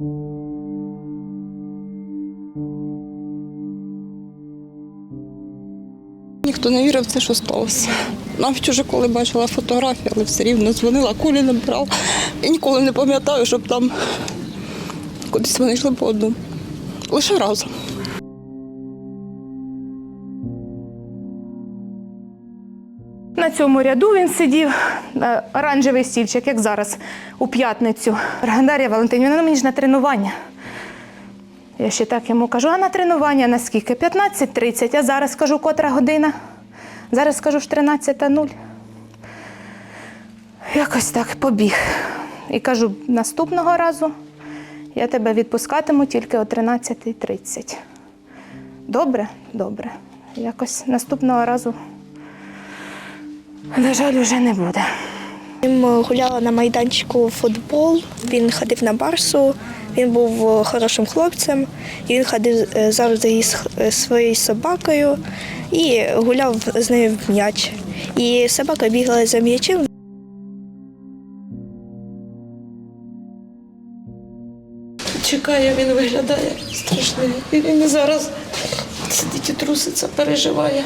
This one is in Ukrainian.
Ніхто не вірив в це, що сталося. Навіть уже коли бачила фотографії, але все рівно дзвонила, кулі не брав. І ніколи не пам'ятаю, щоб там кудись вони йшли по одному. Лише разом. На цьому ряду він сидів, е, оранжевий стільчик, як зараз, у п'ятницю. Дар'я Валентинівна, ну мені ж на тренування. Я ще так йому кажу, а на тренування на скільки? 15.30, а зараз кажу, котра година. Зараз кажу ж 13.00. Якось так побіг. І кажу, наступного разу я тебе відпускатиму тільки о 13.30. Добре? Добре. Якось наступного разу на жаль, уже не буде. Ми гуляли на майданчику в футбол. Він ходив на барсу, він був е, хорошим хлопцем. Він ходив е, завжди із е, своєю собакою і гуляв з нею в м'яч. І собака бігала за м'ячем. чекає, він виглядає страшний. Він зараз сидить і труситься, переживає.